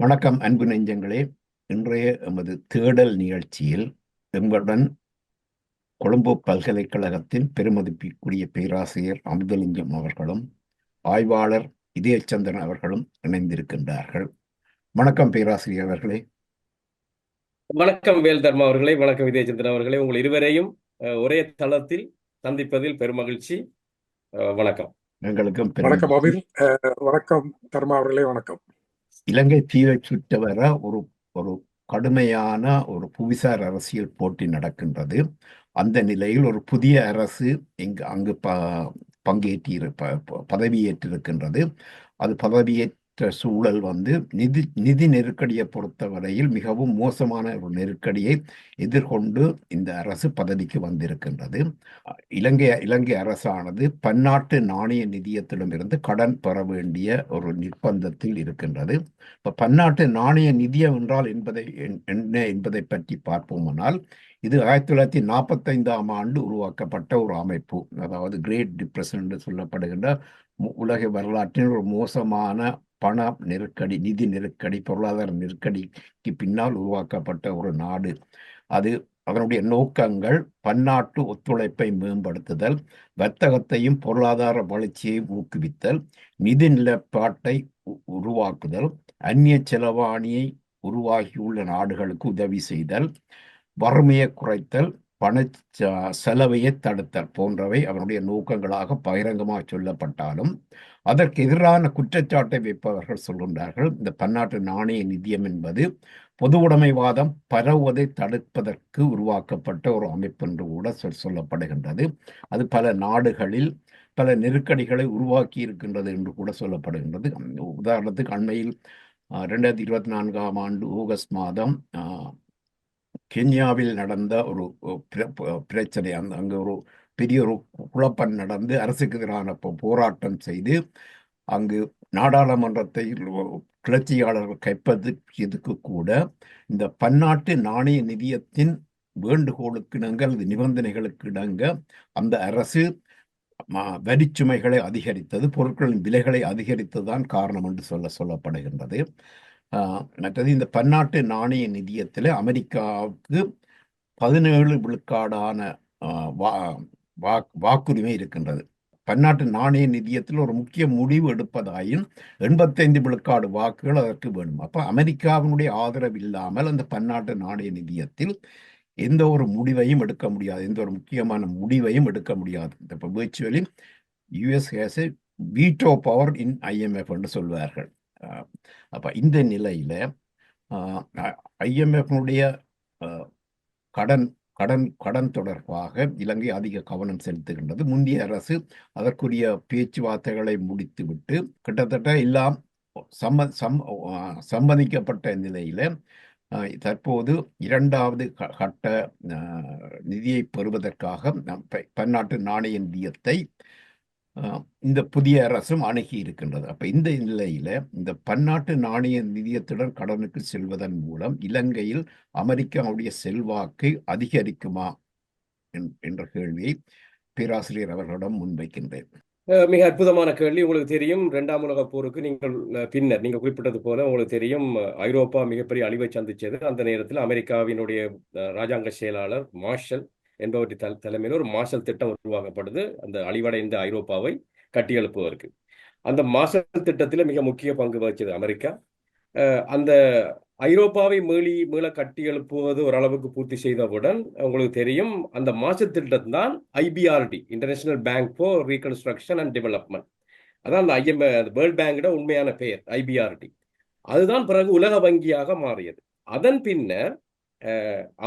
வணக்கம் அன்பு நெஞ்சங்களே. இன்றைய எமது தேடல் நிகழ்ச்சியில் எங்களுடன் கொழும்பு பல்கலைக்கழகத்தின் பெருமதிப்பிற்குரிய பேராசிரியர் அமுதலிங்கம் அவர்களும் ஆய்வாளர் இதயச்சந்திரன் அவர்களும் இணைந்திருக்கின்றார்கள். வணக்கம் பேராசிரியர் அவர்களே. வணக்கம் வேல் தர்மா அவர்களே. வணக்கம் விஜயச்சந்திரன் அவர்களே. உங்கள் இருவரையும் ஒரே தளத்தில் சந்திப்பதில் பெருமகிழ்ச்சி அஹ், வணக்கம். எங்களுக்கும் வணக்கம் அஹ், வணக்கம் தர்மா அவர்களே. வணக்கம். இலங்கை தீவை சுற்றவர ஒரு ஒரு கடுமையான ஒரு புவிசார் அரசியல் போட்டி நடக்கின்றது. அந்த நிலையில் ஒரு புதிய அரசு இங்கு அங்கு ப பங்கேற்றி ப- ப- பதவியேற்றிருக்கின்றது. அது பதவியேற்ற சூழல் வந்து நிதி நிதி நெருக்கடியை பொறுத்தவரையில் மிகவும் மோசமான ஒரு நெருக்கடியை எதிர்கொண்டு இந்த அரசு பதவிக்கு வந்திருக்கின்றது. இலங்கை இலங்கை அரசானது பன்னாட்டு நாணய நிதியத்திடமிருந்து கடன் பெற வேண்டிய ஒரு நிர்பந்தத்தில் இருக்கின்றது. இப்போ பன்னாட்டு நாணய நிதியம் என்றால் என்பதை என்- என்ன என்பதை பற்றி பார்ப்போமானால் இது ஆயிரத்தி தொள்ளாயிரத்தி நாற்பத்தைந்தாம் ஆண்டு உருவாக்கப்பட்ட ஒரு அமைப்பு. அதாவது கிரேட் டிப்ரெஷன் என்று சொல்லப்படுகின்ற மு- உலக வரலாற்றின் ஒரு மோசமான பண நெருக்கடி நிதி நெருக்கடி பொருளாதார நெருக்கடிக்கு பின்னால் உருவாக்கப்பட்ட ஒரு நாடு. அது அதனுடைய நோக்கங்கள் பன்னாட்டு ஒத்துழைப்பை மேம்படுத்துதல் வர்த்தகத்தையும் பொருளாதார வளர்ச்சியை ஊக்குவித்தல் நிதி நிலப்பாட்டை உ- உருவாக்குதல் அந்நிய செலவாணியை உருவாகியுள்ள நாடுகளுக்கு உதவி செய்தல் வறுமையை குறைத்தல் பண ச- செலவையை தடுத்தல் போன்றவை அவருடைய நோக்கங்களாக பகிரங்கமாக சொல்லப்பட்டாலும் அதற்கு எதிரான குற்றச்சாட்டை வைப்பவர்கள் சொல்கின்றார்கள் இந்த பன்னாட்டு நாணய நிதியம் என்பது பொது உடைமைவாதம் பரவுவதை தடுப்பதற்கு உருவாக்கப்பட்ட ஒரு அமைப்பு என்று கூட சொல் சொல்லப்படுகின்றது. அது பல நாடுகளில் பல நெருக்கடிகளை உருவாக்கி இருக்கின்றது என்று கூட சொல்லப்படுகின்றது. உதாரணத்துக்கு அண்மையில் ரெண்டாயிரத்தி இருபத்தி நான்காம் ஆண்டு ஆகஸ்ட் மாதம் கென்யாவில் நடந்த ஒரு பிர- பிரச்சனை. அந்த அங்கே ஒரு பெரிய ஒரு குழப்பம் நடந்து அரசுக்கு எதிரான போராட்டம் செய்து அங்கு நாடாளுமன்றத்தை கிளர்ச்சியாளர்கள் கைப்பற்றியதுக்கு கூட இந்த பன்னாட்டு நாணய நிதியத்தின் வேண்டுகோளுக்கு இணங்க அல்லது நிபந்தனைகளுக்கு இணங்க அந்த அரசு வரிச்சுமைகளை அதிகரித்தது பொருட்களின் விலைகளை அதிகரித்ததுதான் காரணம் என்று சொல்ல சொல்லப்படுகின்றது. மற்றது இந்த பன்னாட்டு நாணய நிதியத்தில் அமெரிக்காவுக்கு பதினேழு விழுக்காடான வா வா- வாக்குரிமை இருக்கின்றது. பன்னாட்டு நாணய நிதியத்தில் ஒரு முக்கிய முடிவு எடுப்பதாயின் எண்பத்தைந்து விழுக்காடு வாக்குகள் அதற்கு வேணும் அப்போ அமெரிக்காவினுடைய ஆதரவு இல்லாமல் அந்த பன்னாட்டு நாணய நிதியத்தில் எந்த ஒரு முடிவையும் எடுக்க முடியாது. எந்த ஒரு முக்கியமான முடிவையும் எடுக்க முடியாது. இப்போ virtually US has a veto power in IMF என்று சொல்வார்கள். அப்போ இந்த நிலையில் ஐஎம்எஃப்னுடைய கடன் கடன் கடன் தொடர்பாக இலங்கை அதிக கவனம் செலுத்துகின்றது. முந்தைய அரசு அதற்குரிய பேச்சுவார்த்தைகளை முடித்துவிட்டு கிட்டத்தட்ட எல்லாம் சம்ம சம் சம்மதிக்கப்பட்ட நிலையில் தற்போது இரண்டாவது க- கட்ட நிதியை பெறுவதற்காக நம் பன்னாட்டு நாணய நிதியத்தை இந்த புதிய அரசும் அணுகி இருக்கின்றது. அப்ப இந்த நிலையில இந்த பன்னாட்டு நாணய நிதியத்துடன் கடனுக்கு செல்வதன் மூலம் இலங்கையில் அமெரிக்காவுடைய செல்வாக்கு அதிகரிக்குமா? என்ற கேள்வியை பேராசிரியர் அவர்களிடம் முன்வைக்கின்றேன். மிக அற்புதமான கேள்வி. உங்களுக்கு தெரியும் இரண்டாம் உலக போருக்கு நீங்கள் பின்னர் நீங்கள் குறிப்பிட்டது போல உங்களுக்கு தெரியும் ஐரோப்பா மிகப்பெரிய அழிவை சந்திச்சது அந்த நேரத்தில் அமெரிக்காவினுடைய ராஜாங்க செயலாளர் மார்ஷல் என்பவற்றை தல தலைமையில் ஒரு மார்ஷல் திட்டம் உருவாக்கப்படுது. அந்த அழிவடைந்த ஐரோப்பாவை கட்டியெழுப்புவதற்கு. அந்த மார்ஷல் திட்டத்தில் மிக முக்கிய பங்கு வகிச்சது அமெரிக்கா. அஹ் அந்த ஐரோப்பாவை மீளி மீள கட்டி எழுப்புவது ஓரளவுக்கு பூர்த்தி செய்தவுடன் உங்களுக்கு தெரியும் அந்த மாசல் திட்டம் தான் IBRD international bank for reconstruction and development அதான் அந்த ஐஎம் வேர்ல்ட் பேங்கோட உண்மையான பெயர் ஐபிஆர்டி அதுதான் பிறகு உலக வங்கியாக மாறியது. அதன் பின்னர்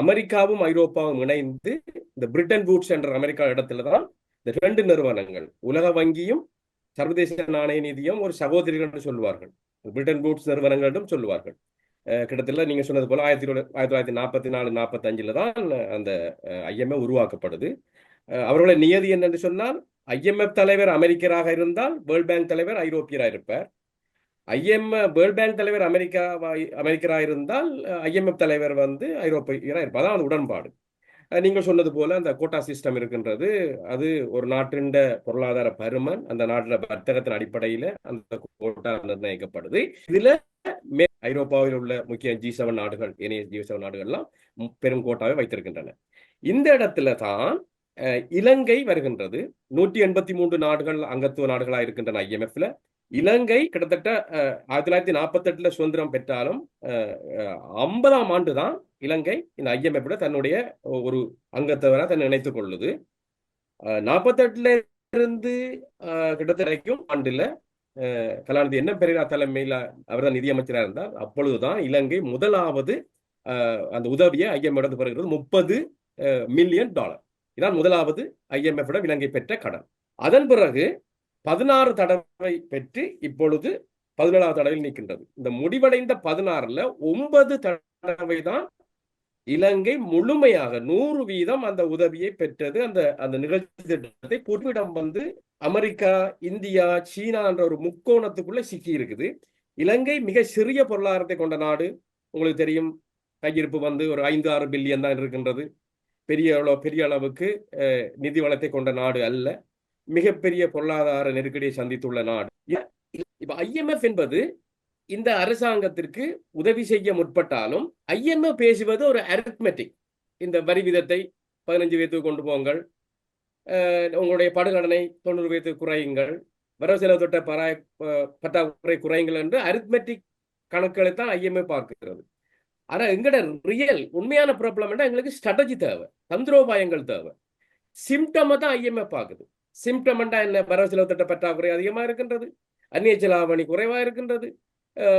அமெரிக்காவும் ஐரோப்பாவும் இணைந்து இந்த பிரிட்டன் பூட்ஸ் என்ற அமெரிக்கா இடத்துல தான் இந்த ரெண்டு நிறுவனங்கள் உலக வங்கியும் சர்வதேச நாணய நிதியம் ஒரு சகோதரிகள் என்று சொல்வார்கள் பிரிட்டன் பூட்ஸ் நிறுவனங்களிடம் சொல்லுவார்கள். கிட்டத்தட்ட நீங்க சொன்னது போல ஆயிரத்தி ஆயிரத்தி தொள்ளாயிரத்தி நாற்பத்தி நாலு நாற்பத்தஞ்சில் தான் அந்த ஐஎம்எஃப் உருவாக்கப்படுது. அவர்களுடைய நியதி என்னென்று சொன்னால் ஐஎம்எஃப் தலைவர் அமெரிக்கராக இருந்தால் வேர்ல்ட் பேங்க் தலைவர் ஐரோப்பியராக இருப்பார். ஐஎம் வேர்ல்ட் பேங்க் தலைவர் அமெரிக்கா அமெரிக்கராக இருந்தால் ஐஎம்எஃப் தலைவர் வந்து ஐரோப்பியராக இருப்பார் அதான் அந்த உடன்பாடு நீங்கள் சொன்னது போல அந்த கோட்டா சிஸ்டம் இருக்கின்றது. அது ஒரு நாட்டின் பொருளாதார பருமன். அந்த நாட்டின் வர்த்தகத்தின் அடிப்படையில அந்த கோட்டா நிர்ணயிக்கப்படுது. இதுல மே ஐரோப்பாவில் உள்ள முக்கிய ஜி செவன் நாடுகள் இணைய ஜி செவன் நாடுகள்லாம் பெரும் கோட்டாவை வைத்திருக்கின்றன. இந்த இடத்துல தான் அஹ், இலங்கை வருகின்றது. நூற்றி எண்பத்தி மூன்று நாடுகள் அங்கத்துவ நாடுகளாக இருக்கின்றன ஐஎம்எஃப்ல. இலங்கை கிட்டத்தட்ட ஆயிரத்தி தொள்ளாயிரத்தி நாற்பத்தி எட்டுல சுதந்திரம் பெற்றாலும் ஐம்பதாம் ஆண்டு தான் இலங்கை இந்த ஐஎம்எஃப்ல தன்னுடைய ஒரு அங்கத்தவராக தன்னை இணைத்துக் கொள்ளுது. நாற்பத்தெட்டுல இருந்து அஹ், கிட்டத்தட்ட வரைக்கும் ஆண்டுல அஹ், கலாநிதி என்ன பெரியரா தலைமையில அவர் தான் நிதியமைச்சராக இருந்தார். அப்பொழுதுதான் இலங்கை முதலாவது அஹ், அந்த உதவியை ஐஎம்எஃப் பெறுகிறது முப்பது மில்லியன் டாலர். இதான் முதலாவது ஐஎம்எஃப் இலங்கை பெற்ற கடன். அதன் பிறகு பதினாறு தடவை பெற்று இப்பொழுது பதினேழாவது தடவையில் நிற்கின்றது இந்த முடிவடைந்த பதினாறுல ஒன்பது தடவை தான் இலங்கை முழுமையாக நூறு வீதம் அந்த உதவியை பெற்றது. அந்த அந்த நிகழ்ச்சி திட்டத்தை பொறுப்பிடம் வந்து அமெரிக்கா இந்தியா சீனா என்ற ஒரு முக்கோணத்துக்குள்ள சிக்கி இருக்குது இலங்கை மிக சிறிய பொருளாதாரத்தை கொண்ட நாடு. உங்களுக்கு தெரியும் கையிருப்பு வந்து ஒரு ஐந்து ஆறு பில்லியன் தான் இருக்கின்றது. பெரிய அளவு பெரிய அளவுக்கு நிதி வளத்தை கொண்ட நாடு அல்ல. மிகப்பெரிய பொருளாதார நெருக்கடியை சந்தித்துள்ள நாடு. இப்ப ஐஎம்எஃப் என்பது இந்த அரசாங்கத்திற்கு உதவி செய்ய முற்பட்டாலும் ஐஎம்எஃப் பேசுவது ஒரு அரித்மெட்டிக் இந்த வரி விதத்தை பதினஞ்சு வீதத்துக்கு கொண்டு போங்கள். உங்களுடைய படுகடனை தொண்ணூறு வீதத்துக்கு குறையுங்கள். வரவு செலவு தொட்ட பராய் பற்றாக்குறை குறையுங்கள் என்று அரித்மெட்டிக் கணக்குகளை தான் ஐஎம்எஃப் பார்க்கிறது. ஆனா எங்கட ரியல் உண்மையான ப்ராப்ளம் எங்களுக்கு ஸ்ட்ராட்டஜி தேவை. தந்திரோபாயங்கள் தேவை. சிம்டமை தான் ஐஎம்எஃப் பார்க்குது. சிம்டம்ண்டா என்ன வரவு செலவு திட்ட பற்றாக்குறை அதிகமா இருக்கின்றது அந்நிய செலாவணி குறைவா இருக்கின்றது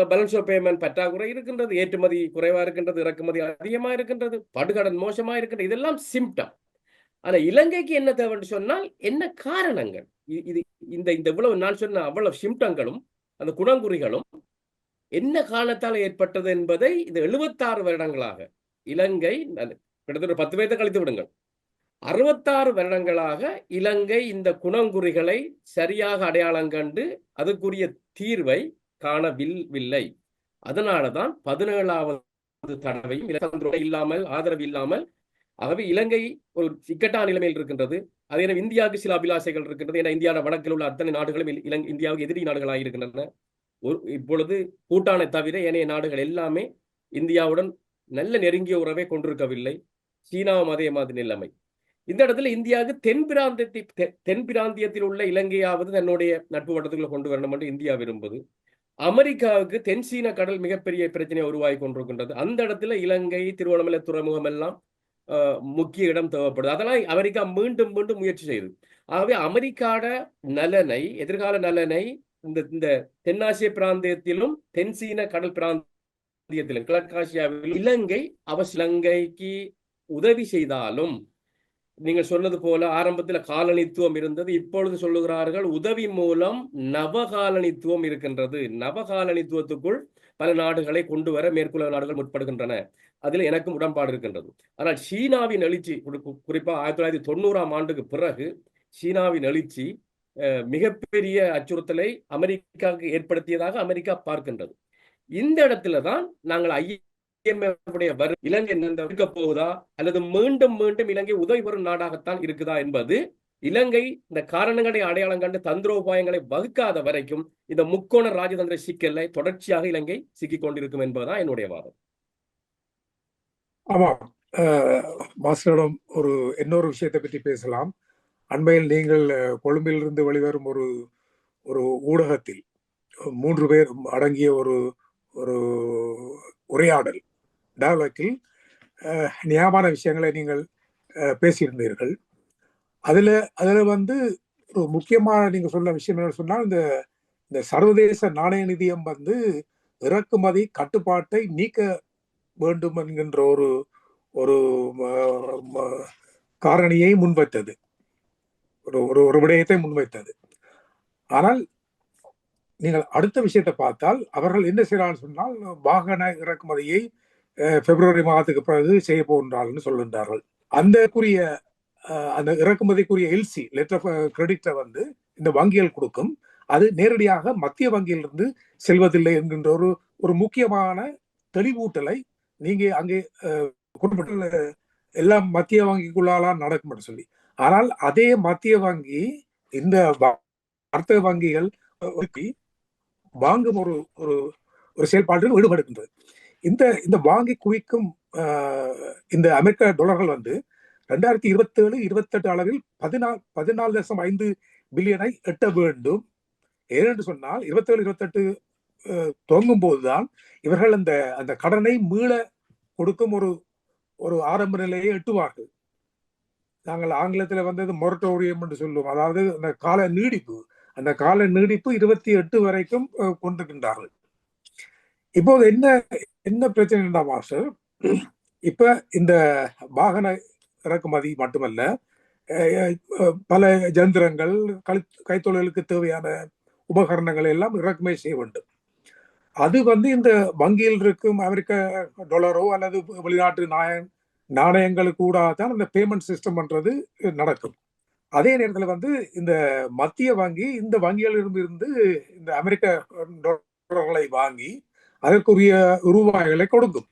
பேலன்ஸ் ஆஃப் பேமெண்ட் பற்றாக்குறை இருக்கின்றது ஏற்றுமதி குறைவா இருக்கின்றது இறக்குமதி அதிகமா இருக்கின்றது படுகடன் மோசமா இருக்கின்றது இதெல்லாம் சிம்டம் ஆனா இலங்கைக்கு என்ன தேவைன்னு சொன்னால் என்ன காரணங்கள் இது இந்த இந்த இவ்வளவு நான் சொன்ன அவ்வளவு சிம்டங்களும் அந்த குணங்குறிகளும் என்ன காரணத்தால் ஏற்பட்டது என்பதை இந்த எழுபத்தாறு வருடங்களாக இலங்கை கிட்டத்தட்ட பத்து பேர்த்த கழித்து விடுங்கள். அறுபத்தாறு வருடங்களாக இலங்கை இந்த குணங்குறிகளை சரியாக அடையாளம் கண்டு அதுக்குரிய தீர்வை காணவில்லை அதனாலதான் பதினேழாவது தடவையும் இல்லாமல் ஆதரவு இல்லாமல் ஆகவே இலங்கை ஒரு இக்கட்டான நிலைமையில் இருக்கின்றது. அதே நேரம் இந்தியாவுக்கு சில அபிலாசைகள் இருக்கின்றது. ஏன்னா இந்தியாவில் வடக்கில் உள்ள அத்தனை நாடுகளும் இலங்கை இந்தியாவுக்கு எதிரி நாடுகளாக இருக்கின்றன. ஒரு இப்பொழுது பூட்டானை தவிர ஏனைய நாடுகள் எல்லாமே இந்தியாவுடன் நல்ல நெருங்கிய உறவை கொண்டிருக்கவில்லை. சீனாவும் அதே மாதிரி நிலைமை. இந்த இடத்துல இந்தியாவுக்கு தென் பிராந்தியத்தை தென் பிராந்தியத்தில் உள்ள இலங்கையாவது தன்னுடைய நட்பு வட்டத்துக்குள்ள கொண்டு வரணும் என்று இந்தியா விரும்புது. அமெரிக்காவுக்கு தென் சீன கடல் மிகப்பெரிய பிரச்சனையை உருவாகி கொண்டிருக்கின்றது. அந்த இடத்துல இலங்கை திருவண்ணாமலை துறைமுகம் எல்லாம் முக்கிய இடம் தேவைப்படுது. அதெல்லாம் அமெரிக்கா மீண்டும் மீண்டும் முயற்சி செய்யுது ஆகவே அமெரிக்காட நலனை எதிர்கால நலனை இந்த இந்த தென்னாசிய பிராந்தியத்திலும் தென் சீன கடல் பிராந்தியத்திலும் கிழக்காசியாவிலும் இலங்கை அவசிய இலங்கைக்கு உதவி செய்தாலும் நீங்கள் சொன்னது போல ஆரம்பத்துல காலனித்துவம் இருந்தது இப்பொழுது சொல்லுகிறார்கள் உதவி மூலம் நவகாலனித்துவம் இருக்கின்றது. நவகாலனித்துவத்துக்குள் பல நாடுகளை கொண்டு வர மேற்குலக நாடுகள் முற்படுகின்றன. அதில் எனக்கும் உடன்பாடு இருக்கின்றது. ஆனால் சீனாவின் எழுச்சி குறிப்பா ஆயிரத்தி தொள்ளாயிரத்தி தொண்ணூறாம் ஆண்டுக்கு பிறகு சீனாவின் எழுச்சி அஹ், மிகப்பெரிய அச்சுறுத்தலை அமெரிக்காவுக்கு ஏற்படுத்தியதாக அமெரிக்கா பார்க்கின்றது. இந்த இடத்துல தான் நாங்கள் ஐ இலங்கை இருக்க போகுதா? அல்லது மீண்டும் மீண்டும் இலங்கை உதவி பெறும் நாடாகத்தான் இருக்குதா என்பது இலங்கை இந்த காரணங்களை அடையாளம் கண்டு தந்திரோபாயங்களை வகுக்காத வரைக்கும் இந்த முக்கோண ராஜதந்திர சிக்கலை தொடர்ச்சியாக இலங்கை சிக்கிக் கொண்டிருக்கும் என்பதுதான் என்னுடைய வாதம். ஆமாம். மாஸ்டரிடம் ஒரு இன்னொரு விஷயத்தை பற்றி பேசலாம். அண்மையில் நீங்கள் கொழும்பிலிருந்து வெளிவரும் ஒரு ஒரு ஊடகத்தில் மூன்று பேர் அடங்கிய ஒரு ஒரு உரையாடல் டயலாக்கில் நியாயமான விஷயங்களை நீங்கள் பேசியிருந்தீர்கள். அதில் அதில் வந்து ஒரு முக்கியமான நீங்கள் சொன்ன விஷயம் என்ன சொன்னால் இந்த இந்த சர்வதேச நாணய நிதியம் வந்து இறக்குமதி கட்டுப்பாட்டை நீக்க வேண்டும் என்கின்ற ஒரு ஒரு காரணியை முன்வைத்தது. ஒரு ஒரு ஒரு விடயத்தை முன்வைத்தது. ஆனால் நீங்கள் அடுத்த விஷயத்தை பார்த்தால் அவர்கள் என்ன செய்கிறார்கள் சொன்னால் வாகன இறக்குமதியை பிப்ரவரி மாதத்துக்கு பிறகு செய்ய போகின்றார்கள் சொல்லுகின்றார்கள் அந்த குறிய அஹ், அந்த இறக்குமதிக்குரிய எல்சி லெட்டர் ஆஃப் கிரெடிட்டை வந்து இந்த வங்கிகள் கொடுக்கும். அது நேரடியாக மத்திய வங்கியிலிருந்து செல்வதில்லை என்கின்ற ஒரு ஒரு முக்கியமான தெளிவூட்டலை நீங்க அங்கே அஹ், குறிப்பிட்ட எல்லாம் மத்திய வங்கிக்குள்ளாலாம் நடக்கும் சொல்லி. ஆனால் அதே மத்திய வங்கி இந்த வர்த்தக வங்கிகள் வாங்கும் ஒரு ஒரு ஒரு செயல்பாட்டில் ஈடுபடுகின்றது. இந்த இந்த வாங்கி குவிக்கும் இந்த அமெரிக்க டாலர்கள் வந்து ரெண்டாயிரத்தி இருபத்தி ஏழு இருபத்தெட்டு அளவில் பதினாலு பதினாலு லட்சம் ஐந்து பில்லியனை எட்ட வேண்டும். ஏனென்று சொன்னால் இருபத்தேழு இருபத்தெட்டு துவங்கும் போதுதான் இவர்கள் அந்த அந்த கடனை மீள கொடுக்கும் ஒரு ஒரு ஆரம்ப நிலையை எட்டுவார்கள். நாங்கள் ஆங்கிலத்தில் வந்தது மொரட்டோரியம் என்று சொல்லுவோம். அதாவது அந்த கால நீடிப்பு அந்த கால நீடிப்பு இருபத்தி எட்டு வரைக்கும் கொண்டிருக்கின்றார்கள். இப்போது என்ன என்ன பிரச்சனைடா மாஸ்டர் இப்ப இந்த வாகன இறக்குமதி மட்டுமல்ல பல ஜந்திரங்கள் கை கைத்தொழிலுக்கு தேவையான உபகரணங்கள் எல்லாம் இறக்குமதி செய்ய வேண்டும். அது வந்து இந்த வங்கியில் இருக்கும் அமெரிக்க டாலரோ அல்லது வெளிநாட்டு நாய நாணயங்களுக்கு கூட தான் அந்த பேமெண்ட் சிஸ்டம் பண்றது நடக்கும். அதே நேரத்தில் வந்து இந்த மத்திய வங்கி இந்த வங்கிகளிலிருந்து இருந்து இந்த அமெரிக்க டாலர்களை வாங்கி அதற்குரிய ரூபாய்களை கொடுக்கும்.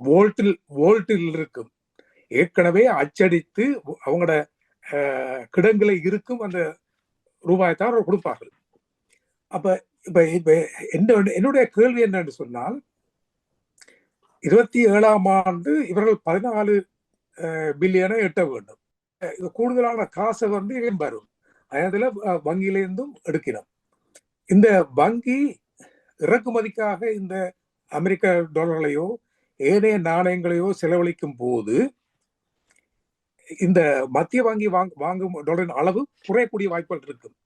வோல்ட்டில் வோல்ட்டில் இருக்கும். ஏற்கனவே அச்சடித்து அவங்களோட அஹ், இருக்கும் அந்த ரூபாயை தான் அவர் கொடுப்பார்கள். அப்ப இப்ப இப்ப என்ன என்னுடைய கேள்வி என்னன்னு சொன்னால் இருபத்தி ஏழாம் ஆண்டு இவர்கள் பதினாலு பில்லியனை எட்ட வேண்டும். இது கூடுதலான காசை வந்து இவன் வரும். அதுல அஹ், வங்கியிலிருந்தும் எடுக்கிறோம். இந்த வங்கி இறக்குமதிக்காக இந்த அமெரிக்க டாலர்களையோ ஏனைய நாணயங்களையோ செலவழிக்கும் போது இந்த மத்திய வங்கி வாங்க வாங்கும் டாலரின் அளவு குறையக்கூடிய வாய்ப்புகள் இருக்கும்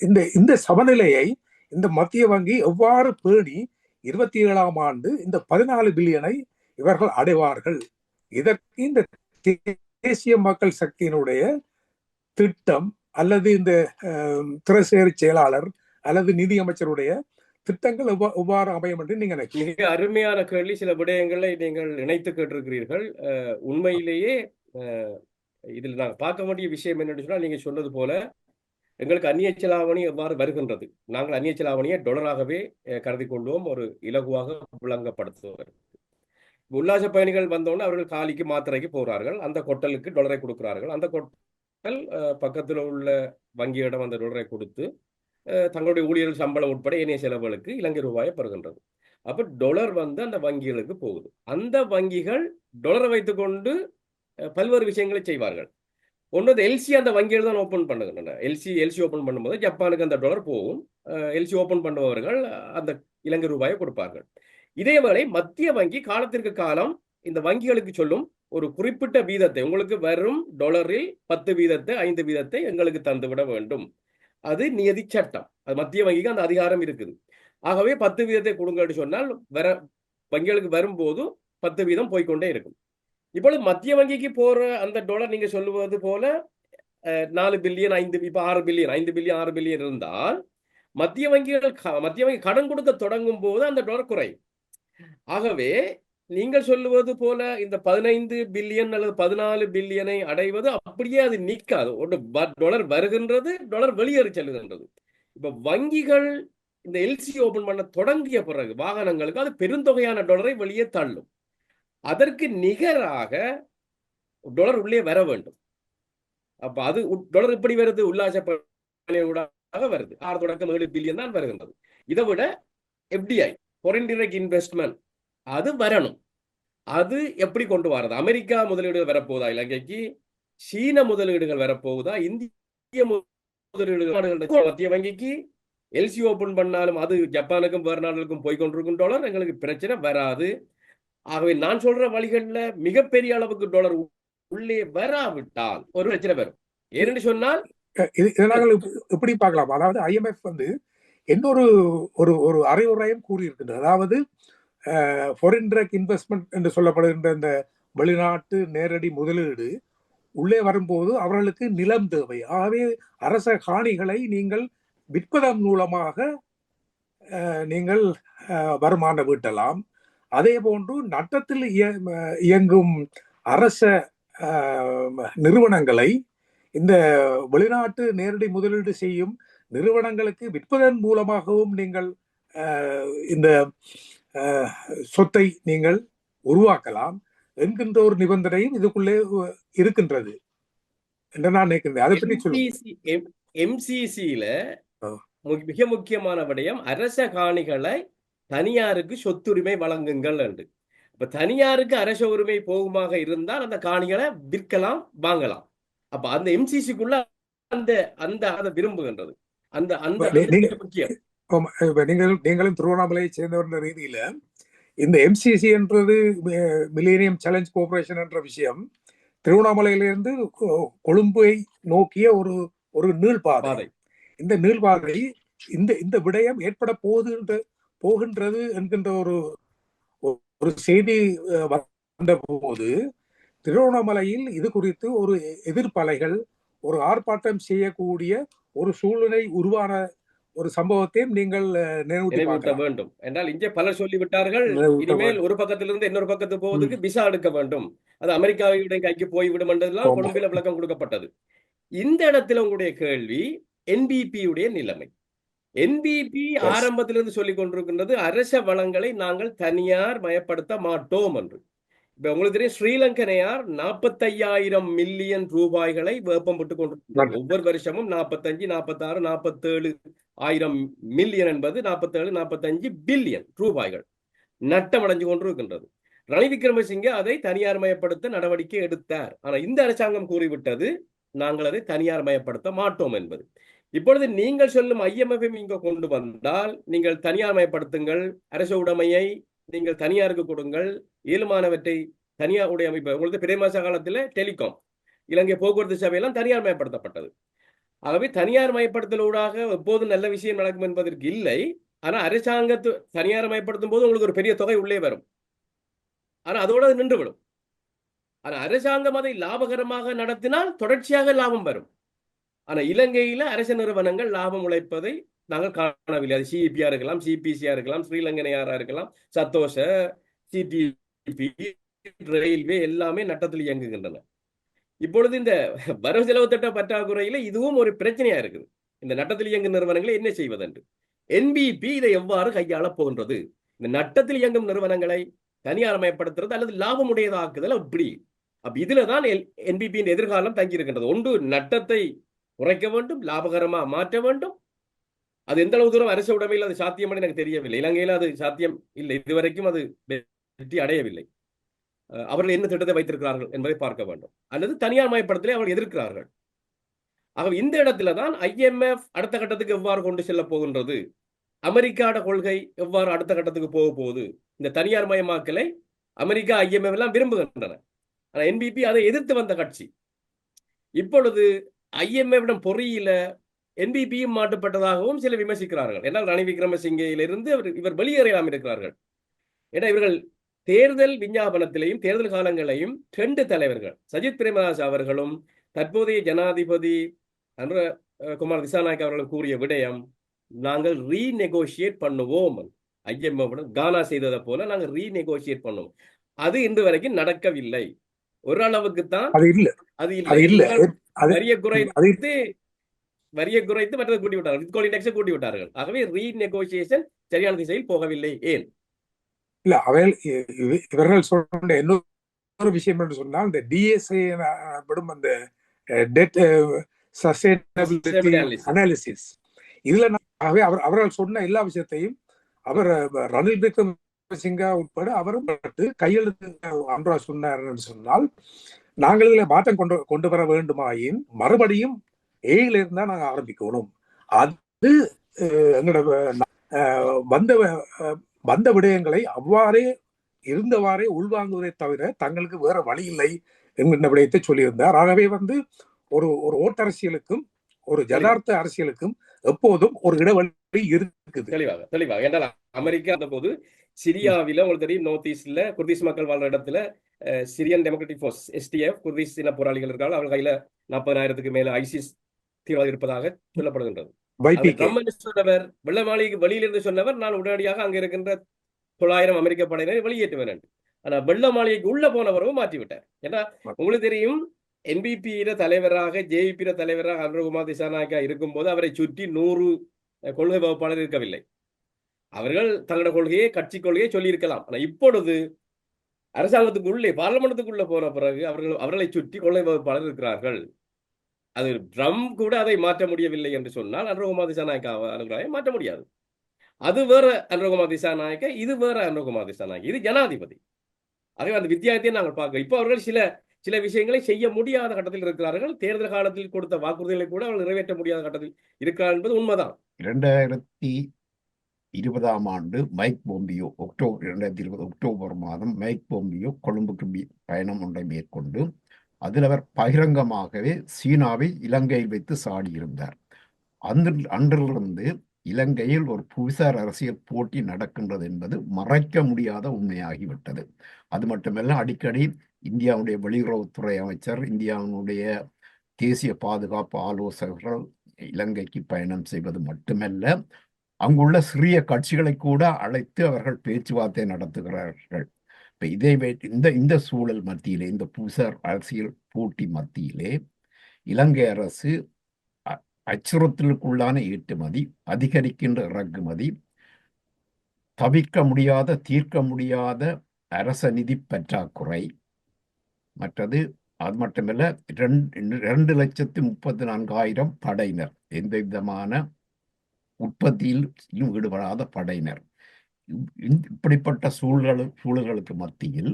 இந்த இந்த சமநிலையை இந்த மத்திய வங்கி எவ்வாறு பேணி இருபத்தி ஏழாம் ஆண்டு இந்த பதினாலு பில்லியனை இவர்கள் அடைவார்கள்? இதற்கு இந்த தேசிய மக்கள் சக்தியினுடைய திட்டம் அல்லது இந்த திறசேரி செயலாளர் அல்லது நிதியமைச்சருடைய திட்டங்கள் எவ்வாறு அமையும் என்று நீங்க நினைக்கிறீங்க மிக அருமையான கேள்வி. சில விடயங்களை நீங்கள் இணைத்து கேட்டிருக்கிறீர்கள். உண்மையிலேயே இதில் நாங்கள் பார்க்க வேண்டிய விஷயம் என்னென்னு சொன்னால் நீங்கள் சொன்னது போல எங்களுக்கு அந்நிய செலாவணி எவ்வாறு வருகின்றது? நாங்கள் அந்நிய செலாவணியை டொலராகவே கருதி கொள்வோம். ஒரு இலகுவாக விளங்கப்படுத்துவதற்கு. உல்லாச பயணிகள் வந்தோடனே அவர்கள் காலிக்கு மாத்திரைக்கு போகிறார்கள் அந்த கொட்டலுக்கு டொலரை கொடுக்கிறார்கள். அந்த கொட்டல் பக்கத்தில் உள்ள வங்கியிடம் அந்த டொலரை கொடுத்து தங்களுடைய ஊழியர்கள் சம்பளம் உட்பட ஏனைய செலவுகளுக்கு இலங்கை ரூபாயை பெறுகின்றது. அப்ப டொலர் வந்து அந்த வங்கிகளுக்கு போகுது. அந்த வங்கிகள் டொலரை வைத்துக்கொண்டு பல்வேறு விஷயங்களை செய்வார்கள். ஒன்று எல்சி அந்த வங்கியில் தான் ஓப்பன் பண்ணுகின்றன. எல்சி எல்சி ஓப்பன் பண்ணும்போது ஜப்பானுக்கு அந்த டொலர் போகும். எல்சி ஓப்பன் பண்ணுபவர்கள் அந்த இலங்கை ரூபாயை கொடுப்பார்கள். இதேவேளை மத்திய வங்கி காலத்திற்கு காலம் இந்த வங்கிகளுக்கு சொல்லும் ஒரு குறிப்பிட்ட வீதத்தை உங்களுக்கு வரும் டொலரில் பத்து வீதத்தை ஐந்து வீதத்தை எங்களுக்கு தந்துவிட வேண்டும். அது நியதி சட்டம். அது மத்திய வங்கிக்கு அந்த அதிகாரம் இருக்குது. ஆகவே பத்து வீதத்தை கொடுங்கன்னு சொன்னால் வர வங்கிகளுக்கு வரும்போது பத்து வீதம் போய்க்கொண்டே இருக்கும். இப்பொழுது மத்திய வங்கிக்கு போற அந்த டாலர் நீங்க சொல்லுவது போல அஹ், நாலு பில்லியன் ஐந்து இப்ப ஆறு பில்லியன் ஐந்து பில்லியன் ஆறு பில்லியன் இருந்தால் மத்திய வங்கிகள் க- மத்திய வங்கி கடன் கொடுக்க தொடங்கும் போது அந்த டாலர் குறையும். ஆகவே நீங்கள் சொல்லுவது போல இந்த பதினைந்து பில்லியன் அல்லது பதினாலு பில்லியனை அடைவது அப்படியே அது நிற்காது. ஒன்று டொலர் வருகின்றது டொலர் வெளியேறி செல்லுகின்றது இப்ப வங்கிகள் இந்த எல்சி ஓபன் பண்ண தொடங்கிய பிறகு வாகனங்களுக்கு அது பெருந்தொகையான டொலரை வெளியே தள்ளும். அதற்கு நிகராக டொலர் உள்ளே வர வேண்டும். அப்ப அது உட்- டாலர் எப்படி வருது உல்லாச வருது. ஆறு தொடக்கம் ஏழு பில்லியன் தான் வருகின்றது. இதை விட எஃப்டிஐ foreign டிரெக்ட் இன்வெஸ்ட்மெண்ட் அது வரணும். அது எப்படி கொண்டு வரது? அமெரிக்கா முதலீடுகள் வரப்போகுதா இலங்கைக்கு? சீன முதலீடுகள் வரப்போகுதா? இந்திய முதலீடுகள் மத்திய வங்கிக்கு? எல்சி ஓபன் பண்ணாலும் அது ஜப்பானுக்கும் வேறு நாடுகளுக்கும் போய் கொண்டிருக்கும் டாலர். எங்களுக்கு பிரச்சனை வராது. ஆகவே நான் சொல்ற வழிகளில் மிகப்பெரிய அளவுக்கு டாலர் உள்ளே வராவிட்டால் ஒரு பிரச்சனை வரும். ஏன்னு சொன்னால் எப்படி இதை நாங்கள் பார்க்கலாம். அதாவது ஐஎம்எஃப் வந்து இன்னொரு ஒரு ஒரு அறிவுரையும் கூறியிருக்கின்றது. அதாவது ஃபாரின் இன்வெஸ்ட்மெண்ட் என்று சொல்லப்படுகின்ற இந்த வெளிநாட்டு நேரடி முதலீடு உள்ளே வரும்போது அவர்களுக்கு நிலம் தேவை. ஆகவே அரச காணிகளை நீங்கள் விற்பதன் மூலமாக நீங்கள் வருமானம் ஈட்டலாம். அதே போன்று நட்டத்தில் இய- இயங்கும் அரச நிறுவனங்களை இந்த வெளிநாட்டு நேரடி முதலீடு செய்யும் நிறுவனங்களுக்கு விற்பதன் மூலமாகவும் நீங்கள் இந்த சொத்தை நீங்கள் உருவாக்கலாம். என்கின்ற ஒரு நிபந்தனையும் இதுக்குள்ளே இருக்கின்றது என்று நான் நினைக்கின்றேன். அதை பற்றி சொல்லுங்க. எம்சிசியில. மிக முக்கியமான விடயம் அரச காணிகளை தனியாருக்கு சொத்துரிமை வழங்குங்கள் என்று. இப்ப தனியாருக்கு அரச உரிமை போகுமாக இருந்தால் அந்த காணிகளை விற்கலாம் வாங்கலாம். அப்ப அந்த எம்சிசிக்குள்ள அந்த அந்த அதை விரும்புகின்றது. அந்த அந்த முக்கியம். நீங்கள் நீங்களும் திருவண்ணாமலையை சேர்ந்தவர் என்ற ரீதியில இந்த எம்சிசி என்றது மில்லேனியம் சேலஞ்ச் கோஆபரேஷன் என்ற விஷயம் திருவண்ணாமலையிலிருந்து கொழும்பை நோக்கிய ஒரு ஒரு நீள்பாதை. பாதை. இந்த நீள்பாதை இந்த இந்த விடயம் ஏற்பட போகின்ற போகின்றது என்கின்ற ஒரு ஒரு செய்தி வந்த போது திருவண்ணாமலையில் இது குறித்து ஒரு எதிர்ப்பலைகள் ஒரு ஆர்ப்பாட்டம் செய்யக்கூடிய ஒரு சூழ்நிலை உருவான ஒரு சம்பவத்தையும் நீங்கள் நினைவூட்டி வேண்டும். என்றால் இங்கே பலர் சொல்லிவிட்டார்கள் இனிமேல். ஒரு பக்கத்திலிருந்து இன்னொரு பக்கத்துக்கு போவதற்கு விசா எடுக்க வேண்டும். அது அமெரிக்காவுடைய கைக்கு போய்விடும் என்றதெல்லாம் ஆமா. கொழும்பில விளக்கம் கொடுக்கப்பட்டது. இந்த இடத்துல உங்களுடைய கேள்வி என்பிபி உடைய நிலைமை. என்பிபி. ஆரம்பத்திலிருந்து சொல்லிக் கொண்டிருக்கின்றது அரச வளங்களை நாங்கள் தனியார் மயப்படுத்த மாட்டோம் என்று. இப்ப உங்களுக்கு தெரியும் ஸ்ரீலங்கனையார் நாற்பத்தையாயிரம் மில்லியன் ரூபாய்களை வேப்பம் போட்டு கொண்டிருக்கிறார். ஒவ்வொரு வருஷமும் நாற்பத்தஞ்சு நாற்பத்தாறு நாற்பத்தேழு ஆயிரம் மில்லியன் என்பது நாற்பத்தேழு நாற்பத்தஞ்சு பில்லியன் ரூபாய்கள் நட்டம் அடைஞ்சு கொண்டிருக்கின்றது. ரணில் விக்ரமசிங்கே அதை தனியார் மயப்படுத்த நடவடிக்கை எடுத்தார். ஆனா இந்த அரசாங்கம் கூறிவிட்டது நாங்கள் அதை தனியார் மயப்படுத்த மாட்டோம் என்பது. இப்பொழுது நீங்கள் சொல்லும் ஐஎம்எஃப் இங்க கொண்டு வந்தால் நீங்கள் தனியார் மயப்படுத்துங்கள் அரச உடைமையை நீங்கள் தனியாருக்கு கொடுங்கள் இயலுமானவற்றை தனியார் உடைய அமைப்பு உங்களுக்கு பிரேமாச காலத்துல டெலிகாம் இலங்கை போக்குவரத்து சேவையெல்லாம் தனியார் மயப்படுத்தப்பட்டது. ஆகவே தனியார் மயப்படுத்தலூடாக எப்போதும் நல்ல விஷயம் நடக்கும் என்பதற்கு இல்லை. ஆனா அரசாங்கத்து தனியார் மயப்படுத்தும் போது உங்களுக்கு ஒரு பெரிய தொகை உள்ளே வரும். ஆனா அதோட அது நின்றுவிடும். ஆனா அரசாங்கம் அதை லாபகரமாக நடத்தினால் தொடர்ச்சியாக லாபம் வரும். ஆனா இலங்கையில் அரசு நிறுவனங்கள் லாபம் உழைப்பதை நாங்கள் காணவில்லை. அது சிஇபியா இருக்கலாம் சிபிசியா இருக்கலாம் ஸ்ரீலங்கனையாரா இருக்கலாம் சத்தோஷ சிடிபி ரயில்வே எல்லாமே நட்டத்தில் இயங்குகின்றன. இப்பொழுது இந்த வரவு செலவு திட்ட பற்றாக்குறையில இதுவும் ஒரு பிரச்சனையா இருக்குது. இந்த நட்டத்தில் இயங்கும் நிறுவனங்களை என்ன செய்வதென்று? என்பிபி இதை எவ்வாறு கையாளப் போகின்றது? இந்த நட்டத்தில் இயங்கும் நிறுவனங்களை தனியார்மயப்படுத்துறது அல்லது லாபமுடையதாக்குதல் அப்படி? அப்ப இதுலதான் என்பிபியின் எதிர்காலம் தங்கி இருக்கின்றது ஒன்று நட்டத்தை குறைக்க வேண்டும் லாபகரமா மாற்ற வேண்டும். அது எந்த அளவு தூரம் அரசு உடமையில் அது சாத்தியம் எனக்கு தெரியவில்லை. இலங்கையில் அது சாத்தியம் இல்லை. இதுவரைக்கும் அது வெற்றி அடையவில்லை. அவர்கள் என்ன திட்டத்தை வைத்திருக்கிறார்கள் என்பதை பார்க்க வேண்டும். அல்லது தனியார் மயப்படத்திலே அவர்கள் எதிர்க்கிறார்கள். ஆக இந்த இடத்துல தான் ஐஎம்எஃப் அடுத்த கட்டத்துக்கு எவ்வாறு கொண்டு செல்ல போகின்றது? அமெரிக்காட கொள்கை எவ்வாறு அடுத்த கட்டத்துக்கு போக போகுது? இந்த தனியார் மயமாக்கலை அமெரிக்கா ஐஎம்எஃப் எல்லாம் விரும்புகின்றன. ஆனால் என்பிபி அதை எதிர்த்து வந்த கட்சி. இப்பொழுது ஐஎம்எஃபிடம் பொறியில என்பிபியும் மாட்டுப்பட்டதாகவும் சில விமர்சிக்கிறார்கள். ஏன்னால் ரணி விக்ரமசிங்கையிலிருந்து அவர் இவர் வெளியேறையாமல் இருக்கிறார்கள். ஏன்னா இவர்கள் தேர்தல் விஞ்ஞாபனத்திலையும் தேர்தல் காலங்களையும் ரெண்டு தலைவர்கள் சஜித் பிரேமதாஸ் அவர்களும் தற்போதைய ஜனாதிபதி அன்ற குமார் திசாநாயக் அவர்களும் கூறிய விடயம் நாங்கள் ரீநெகோசியேட் பண்ணுவோம். ஐஎம்எஃப் கானா செய்ததை போல நாங்கள் ரீநெகோசியேட் பண்ணுவோம். அது இன்று வரைக்கும் நடக்கவில்லை. ஒரு அளவுக்கு தான் அது இல்ல. அது இல்ல. வரிய குறைத்து வரியை குறைத்து மற்றதை கூட்டி விட்டார்கள் கூட்டி விட்டார்கள் ஆகவே ரீநெகோசியேஷன் சரியான திசையில் போகவில்லை. ஏன்? இல்ல இவ- இவர்கள் சொன்ன இன்னொரு விஷயம் என்று சொன்னால் இந்த டிஎஸ்ஐ படும் அந்த டெட் சஸ்டைனபிலிட்டி. அனாலிசிஸ் இதுல ஆகவே அவர் அவர்கள் சொன்ன எல்லா விஷயத்தையும் அவர் ரணில் விக்ரம் சிங்கா உட்பட அவரும் கையெழுத்து அன்றா சொன்னார் என்று சொன்னால் நாங்கள் இதுல மாற்றம் கொண்டு கொண்டு வர வேண்டுமாயின் மறுபடியும் ஏயில இருந்தா நாங்க ஆரம்பிக்கணும் அது எங்களோட வந்த வந்த விடயங்களை அவ்வாறே இருந்தவாறே உள்வாங்குவதை தவிர தங்களுக்கு வேற வழி இல்லை என்கின்ற விடயத்தை சொல்லியிருந்தார். ஆகவே வந்து ஒரு ஒரு ஓட்டரசியலுக்கும் ஒரு ஜதார்த்த அரசியலுக்கும் எப்போதும் ஒரு இடைவெளி இருக்குது. தெளிவாக தெளிவாக. என்றால் அமெரிக்கா அந்த போது சிரியாவில உங்களுக்கு தெரியும் நார்த் ஈஸ்ட்ல குர்திஸ் மக்கள் வாழ்ற இடத்துல Syrian democratic force SDF Kurdish இன போராளிகள் இருக்காங்க அவங்க கையில நாற்பதாயிரத்துக்கு மேல ஐசிஸ் தீவிரவாதி இருப்பதாக சொல்லப்படுகின்றது. சொன்னவர்? வெள்ள மாளிகைக்கு வெளியிலிருந்து சொன்னவர் நான் உடனடியாக அங்க இருக்கின்ற தொள்ளாயிரம் அமெரிக்க படையினரை வெளியேற்றுவேன் என்று. ஆனா வெள்ள மாளிகைக்கு உள்ள போனவரும் மாற்றி விட்டார் ஏன்னா உங்களுக்கு தெரியும் என்பிபியில தலைவராக ஜேவிபியில தலைவராக அனுரகுமார் திசாநாயக்கா இருக்கும்போது அவரை சுற்றி நூறு கொள்கை வகுப்பாளர் இருக்கவில்லை. அவர்கள் தங்களோட கொள்கையை கட்சி கொள்கையை சொல்லியிருக்கலாம். ஆனா இப்பொழுது அரசாங்கத்துக்குள்ளே பார்லமெண்டத்துக்குள்ள போன பிறகு அவர்கள் அவர்களை சுற்றி கொள்ளை வகுப்பாளர் இருக்கிறார்கள். அது ட்ரம் கூட அதை மாற்ற முடியவில்லை என்று சொன்னால் அனுரகுமார் திசாநாயக்கா அனுகிரகை மாற்ற முடியாது. அது வேற அனுரகுமார் திசாநாயக்க இது வேற அனுரகுமார் திசாநாயக்க இது ஜனாதிபதி. ஆகவே அந்த வித்தியாசத்தையும் நாங்கள் பார்க்கிறோம் இப்போ அவர்கள் சில சில விஷயங்களை செய்ய முடியாத கட்டத்தில் இருக்கிறார்கள். தேர்தல் காலத்தில் கொடுத்த வாக்குறுதிகளை கூட அவர்கள் நிறைவேற்ற முடியாத கட்டத்தில் இருக்கிறார் என்பது உண்மைதான். இரண்டாயிரத்தி இருபதாம் ஆண்டு மைக் போம்பியோ அக்டோபர் இரண்டாயிரத்தி இருபது அக்டோபர் மாதம் மைக் போம்பியோ கொழும்புக்கு பயணம் ஒன்றை மேற்கொண்டு அதில் அவர் பகிரங்கமாகவே சீனாவை இலங்கையில் வைத்து சாடியிருந்தார் அன்று அன்றிலிருந்து இலங்கையில் ஒரு புவிசார் அரசியல் போட்டி நடக்கின்றது என்பது மறைக்க முடியாத உண்மையாகிவிட்டது. அது மட்டுமல்ல அடிக்கடி இந்தியாவுடைய வெளியுறவுத்துறை அமைச்சர் இந்தியாவினுடைய தேசிய பாதுகாப்பு ஆலோசகர்கள் இலங்கைக்கு பயணம் செய்வது மட்டுமல்ல அங்குள்ள சிறிய கட்சிகளை கூட அழைத்து அவர்கள் பேச்சுவார்த்தை நடத்துகிறார்கள். இப்ப இதை இந்த இந்த சூழல் மத்தியிலே இந்த புவிசார் அரசியல் போட்டி மத்தியிலே இலங்கை அரசு அ- அச்சுறுத்தலுக்குள்ளான ஏற்றுமதி அதிகரிக்கின்ற இறக்குமதி தவிர்க்க முடியாத தீர்க்க முடியாத அரச நிதி பற்றாக்குறை மற்றது அது மட்டுமல்ல ரெண்டு ரெண்டு லட்சத்து முப்பத்தி நான்காயிரம் படையினர் எந்த விதமான உற்பத்தியில் ஈடுபடாத படையினர். இப்படிப்பட்ட சூழல் சூழல்களுக்கு மத்தியில்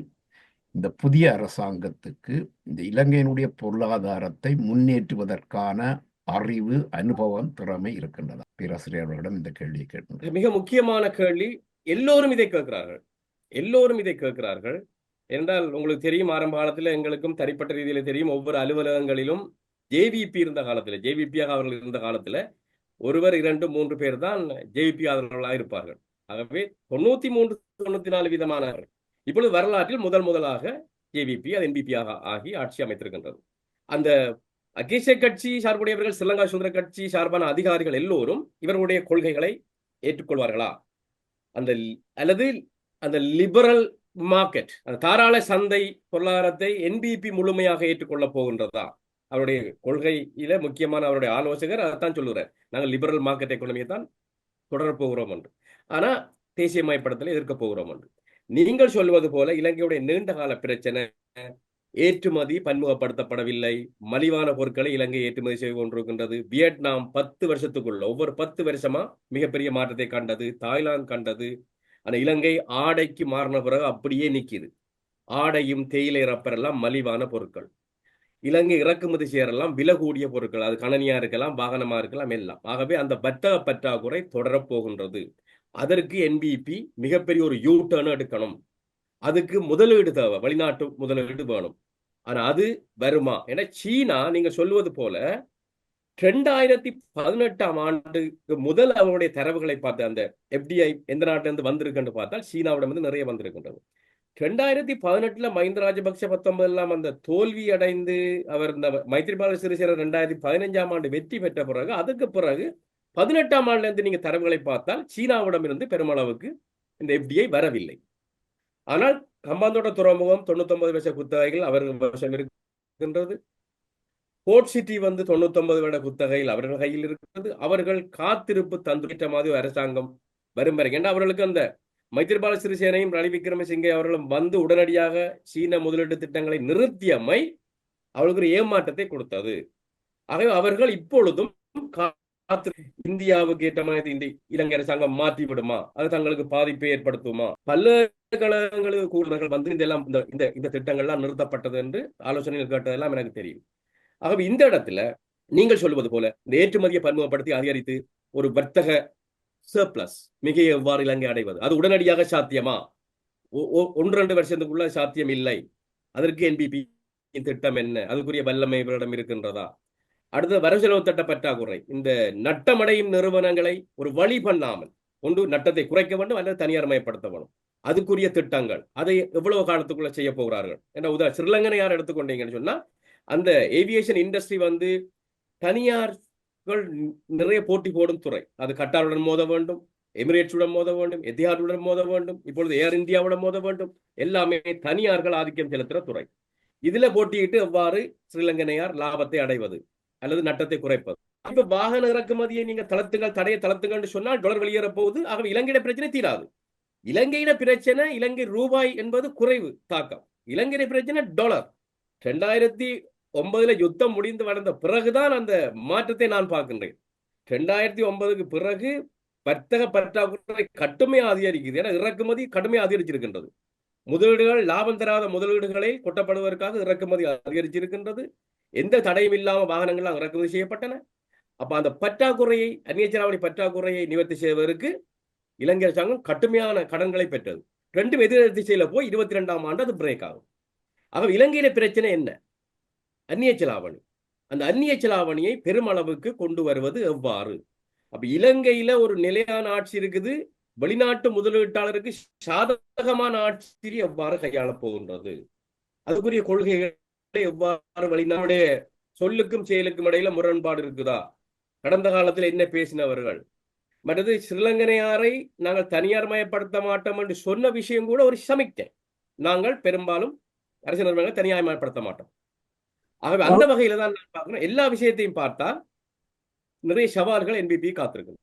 இந்த புதிய அரசாங்கத்துக்கு இந்த இலங்கையினுடைய பொருளாதாரத்தை முன்னேற்றுவதற்கான அறிவு அனுபவம் திறமை இருக்கின்றதா? பேராசிரியர் அவர்களிடம் இந்த கேள்வியை கேட்கின்றேன் மிக முக்கியமான கேள்வி. எல்லோரும் இதை கேட்கிறார்கள். எல்லோரும் இதை கேட்கிறார்கள். என்றால் உங்களுக்கு தெரியும் ஆரம்ப காலத்தில் எங்களுக்கும் தனிப்பட்ட ரீதியில தெரியும் ஒவ்வொரு அலுவலகங்களிலும் ஜேவிபி இருந்த காலத்தில் ஜேவிபியாக அவர்கள் இருந்த காலத்தில் ஒருவர் இரண்டு மூன்று பேர் தான் ஜேவிபி ஆதரவாளர்களாக இருப்பார்கள். ஆகவே தொண்ணூத்தி மூன்று தொண்ணூத்தி நாலு விதமானவர்கள் இப்பொழுது வரலாற்றில் முதல் முதலாக ஏவிபி அது என்பிபியாக ஆகி ஆட்சி அமைத்திருக்கின்றது. அந்த அகிஷ கட்சி சார்புடையவர்கள் ஸ்ரீலங்கா சுதந்திர கட்சி சார்பான அதிகாரிகள் எல்லோரும் இவர்களுடைய கொள்கைகளை ஏற்றுக்கொள்வார்களா? அந்த அல்லது அந்த லிபரல் மார்க்கெட் அந்த தாராள சந்தை பொருளாதாரத்தை என்பிபி முழுமையாக ஏற்றுக்கொள்ள போகின்றதா? அவருடைய கொள்கையில முக்கியமான அவருடைய ஆலோசகர் அதைத்தான் சொல்லுகிறார் நாங்கள் லிபரல் மார்க்கெட் எக்கானமியை தான் தொடரப்போகிறோம் என்று. ஆனா தேசியமயப்படுத்தலை எதிர்க்க போகிறோம் என்று நீங்கள் சொல்வது போல இலங்கையுடைய நீண்ட கால பிரச்சனை ஏற்றுமதி பன்முகப்படுத்தப்படவில்லை. மலிவான பொருட்களை இலங்கை ஏற்றுமதி செய்து கொண்டிருக்கின்றது. வியட்நாம் பத்து வருஷத்துக்குள்ள ஒவ்வொரு பத்து வருஷமா மிகப்பெரிய மாற்றத்தை கண்டது தாய்லாந்து கண்டது. ஆனா இலங்கை ஆடைக்கு மாறின பிறகு அப்படியே நிக்குது. ஆடையும் தேயிலை ரப்பர் எல்லாம் மலிவான பொருட்கள். இலங்கை இறக்குமதி செய்யறெல்லாம் விலை கூடிய பொருட்கள். அது கணனியா இருக்கலாம் வாகனமா இருக்கலாம் எல்லாம். ஆகவே அந்த வர்த்தக பற்றாக்குறை தொடரப் போகின்றது. அதற்கு என்பிபி மிகப்பெரிய ஒரு யூ டர்ன் எடுக்கணும். அதுக்கு முதலீடு தேவை வெளிநாட்டு முதலீடு வேணும். ஆனா அது வருமா? ஏன்னா சீனா நீங்க சொல்லுவது போல ரெண்டாயிரத்தி பதினெட்டாம் ஆண்டுக்கு முதல் அவருடைய தரவுகளை பார்த்து அந்த எஃப்டிஐ எந்த நாட்டில இருந்து வந்திருக்குன்னு பார்த்தால் சீனாவிடம் வந்து நிறைய வந்திருக்கின்றது. ரெண்டாயிரத்தி பதினெட்டுல மஹிந்த ராஜபக்ஷ பத்தொன்பதுலாம் அந்த தோல்வி அடைந்து அவர் இந்த மைத்ரிபால சிறிசேன ரெண்டாயிரத்தி பதினைஞ்சாம் ஆண்டு வெற்றி பெற்ற பிறகு அதுக்கு பிறகு பதினெட்டாம் ஆண்டுல இருந்து நீங்க தரவுகளை பார்த்தால் சீனாவிடமிருந்து பெருமளவுக்கு இந்த எஃப்டிஐ வரவில்லை. ஆனால் கம்பாந்தோட்ட துறைமுகம் தொண்ணூத்தொன்பது வருஷ குத்தகைகள் அவர்கள் வசம் இருக்கின்றது. போர்ட் சிட்டி வந்து தொண்ணூத்தொன்பது வருட குத்தகையில் அவர்கள் கையில் இருக்கிறது அவர்கள் காத்திருப்பு தந்துவிட்ட மாதிரி அரசாங்கம் வரும் வரை. ஏன்னா அவர்களுக்கு அந்த மைத்திரிபால சிறிசேனையும் ரணி விக்ரமசிங்கே அவர்களும் வந்து உடனடியாக சீன முதலீட்டு திட்டங்களை நிறுத்தியமை அவர்களுக்கு ஒரு ஏமாற்றத்தை கொடுத்தது. ஆகவே அவர்கள் இப்பொழுதும் காத்து இந்தியாவுக்கு ஏற்ற மாதிரி இந்த இலங்கை அரசாங்கம் மாற்றி விடுமா அது தங்களுக்கு பாதிப்பை ஏற்படுத்துமா? பல்கலைக்கழகங்களுக்கு கூடுதல்கள் வந்து இதெல்லாம் இந்த இந்த இந்த திட்டங்கள்லாம் நிறுத்தப்பட்டது என்று ஆலோசனைகள் கேட்டதெல்லாம் எனக்கு தெரியும். ஆகவே இந்த இடத்துல நீங்கள் சொல்லுவது போல இந்த ஏற்றுமதியை பன்முகப்படுத்தி அதிகரித்து ஒரு வர்த்தக சர்ப்ளஸ் மிக எவ்வாறு இலங்கை அடைவது? அது உடனடியாக சாத்தியமா? ஒ- ஒன்று ரெண்டு வருஷத்துக்குள்ள சாத்தியம் இல்லை அதற்கு என்பிபி திட்டம் என்ன? அதுக்குரிய வல்லமை இவரிடம் இருக்கின்றதா? அடுத்த வரவு திட்ட பற்றாக்குறை. இந்த நட்டமடையும் நிறுவனங்களை ஒரு வழி பண்ணாமல் ஒன்று நட்டத்தை குறைக்க வேண்டும் அல்லது தனியார் மயப்படுத்த வேண்டும். அதுக்குரிய திட்டங்கள். அதை எவ்வளவு காலத்துக்குள்ள செய்ய போகிறார்கள்? என்ற உதா ஸ்ரீலங்கனை யார் எடுத்துக்கொண்டீங்கன்னு சொன்னா அந்த ஏவியேஷன் இண்டஸ்ட்ரி வந்து தனியார்கள் நிறைய போட்டி போடும் துறை. அது கட்டாருடன் மோத வேண்டும் எமிரேட்ஸுடன் மோத வேண்டும் எத்தியாருடன் மோத வேண்டும் இப்பொழுது ஏர் இந்தியாவுடன் மோத வேண்டும். எல்லாமே தனியார்கள் ஆதிக்கம் செலுத்துகிற துறை. இதுல போட்டியிட்டு எவ்வாறு ஸ்ரீலங்கனையார் லாபத்தை அடைவது? அல்லது நட்டத்தை குறைப்பது. இப்ப வாகன இறக்குமதியை நீங்க தளர்த்துங்கள் தடையை தளர்த்துங்கள் சொன்னால் டாலர் வெளியேற போகுது. ஆகவே இலங்கையிட பிரச்சனை தீராது. இலங்கையிட பிரச்சனை இலங்கை ரூபாய் என்பது குறைவு தாக்கம். இலங்கையிட பிரச்சனை டாலர் ரெண்டாயிரத்தி ஒன்பதுல யுத்தம் முடிந்து வளர்ந்த பிறகுதான் அந்த மாற்றத்தை நான் பார்க்கின்றேன். ரெண்டாயிரத்தி ஒன்பதுக்கு பிறகு வர்த்தக பற்றாக்குறை கடுமையாக அதிகரிக்குது. ஏன்னா இறக்குமதி கடுமையாக அதிகரிச்சிருக்கின்றது. முதலீடுகள் லாபம் தராத முதலீடுகளை கொட்டப்படுவதற்காக இறக்குமதி அதிகரிச்சிருக்கின்றது. எந்த தடையும் இல்லாமல் வாகனங்கள்லாம் இறக்குமதி செய்யப்பட்டன. அப்ப அந்த பற்றாக்குறையை அந்நிய செலாவணி பற்றாக்குறையை நிவர்த்தி செய்வதற்கு இலங்கை அரசாங்கம் கடுமையான கடன்களை பெற்றது. ரெண்டும் எதிர் திசையில போய் இருபத்தி ரெண்டாம் ஆண்டு அது பிரேக் ஆகும். ஆக இலங்கையில பிரச்சனை என்ன? அந்நிய செலாவணி அந்த அந்நிய செலாவணியை பெருமளவுக்கு கொண்டு வருவது எவ்வாறு? அப்ப இலங்கையில ஒரு நிலையான ஆட்சி இருக்குது. வெளிநாட்டு முதலீட்டாளருக்கு சாதகமான ஆட்சி எவ்வாறு கையாளப் போகின்றது? அதுக்குரிய கொள்கைகள் எவ்வாறு வெளிநாடு சொல்லுக்கும் செயலுக்கும் இடையில முரண்பாடு இருக்குதா? கடந்த காலத்தில் என்ன பேசினவர்கள்? மற்றது ஸ்ரீலங்கனையாரை நாங்கள் தனியார் மயப்படுத்த மாட்டோம் என்று சொன்ன விஷயம் கூட ஒரு சமிக்கை நாங்கள் பெரும்பாலும் அரசியல் நிறுவனங்களை தனியார் மயப்படுத்த மாட்டோம். ஆகவே அந்த வகையில தான் நான் பார்க்கிறேன் எல்லா விஷயத்தையும் பார்த்தா நிறைய சவால்கள் என்பிபி காத்திருக்கு